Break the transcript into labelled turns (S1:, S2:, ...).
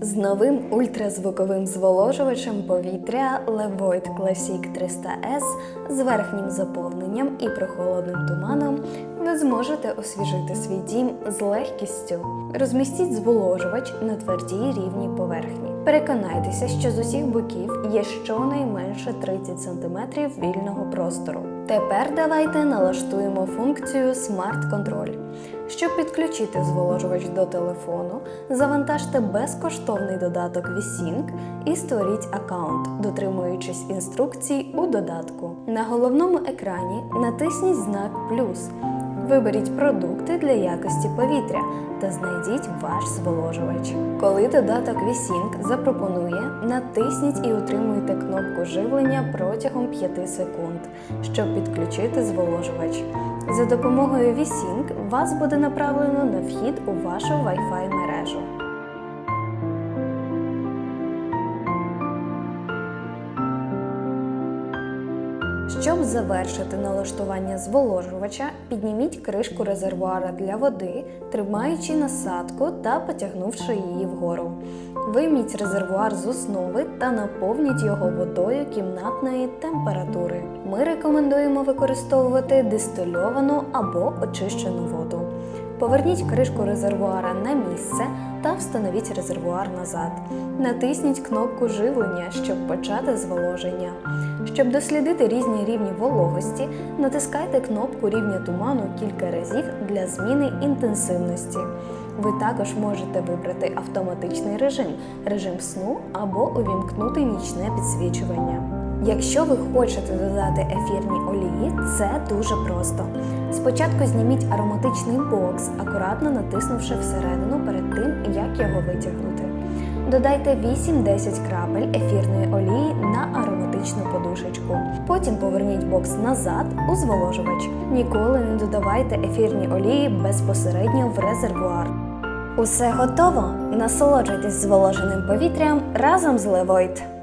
S1: З новим ультразвуковим зволожувачем повітря Levoit Classic 300S з верхнім заповненням і прохолодним туманом ви зможете освіжити свій дім з легкістю. Розмістіть зволожувач на твердій рівній поверхні. Переконайтеся, що з усіх боків є щонайменше 30 см вільного простору. Тепер давайте налаштуємо функцію Control. Щоб підключити зволожувач до телефону, завантажте безкоштовний додаток VSync і створіть аккаунт, дотримуючись інструкцій у додатку. На головному екрані натисніть знак плюс. Виберіть продукти для якості повітря та знайдіть ваш зволожувач. Коли додаток VSync запропонує, натисніть і утримуйте кнопку живлення протягом 5 секунд, щоб підключити зволожувач. За допомогою VSync вас буде направлено на вхід у вашу Wi-Fi мережу. Щоб завершити налаштування зволожувача, підніміть кришку резервуара для води, тримаючи насадку та потягнувши її вгору. Вийміть резервуар з основи та наповніть його водою кімнатної температури. Ми рекомендуємо використовувати дистильовану або очищену воду. Поверніть кришку резервуара на місце та встановіть резервуар назад. Натисніть кнопку живлення, щоб почати зволоження. Щоб дослідити різні рівні вологості, натискайте кнопку рівня туману кілька разів для зміни інтенсивності. Ви також можете вибрати автоматичний режим, режим сну або увімкнути нічне підсвічування. Якщо ви хочете додати ефірні олії, це дуже просто. Спочатку зніміть ароматичний бокс, акуратно натиснувши всередину перед тим, як його витягнути. Додайте 8-10 крапель ефірної олії на ароматичну подушечку. Потім поверніть бокс назад у зволожувач. Ніколи не додавайте ефірні олії безпосередньо в резервуар. Усе готово. Насолоджуйтесь зволоженим повітрям разом з Левойт.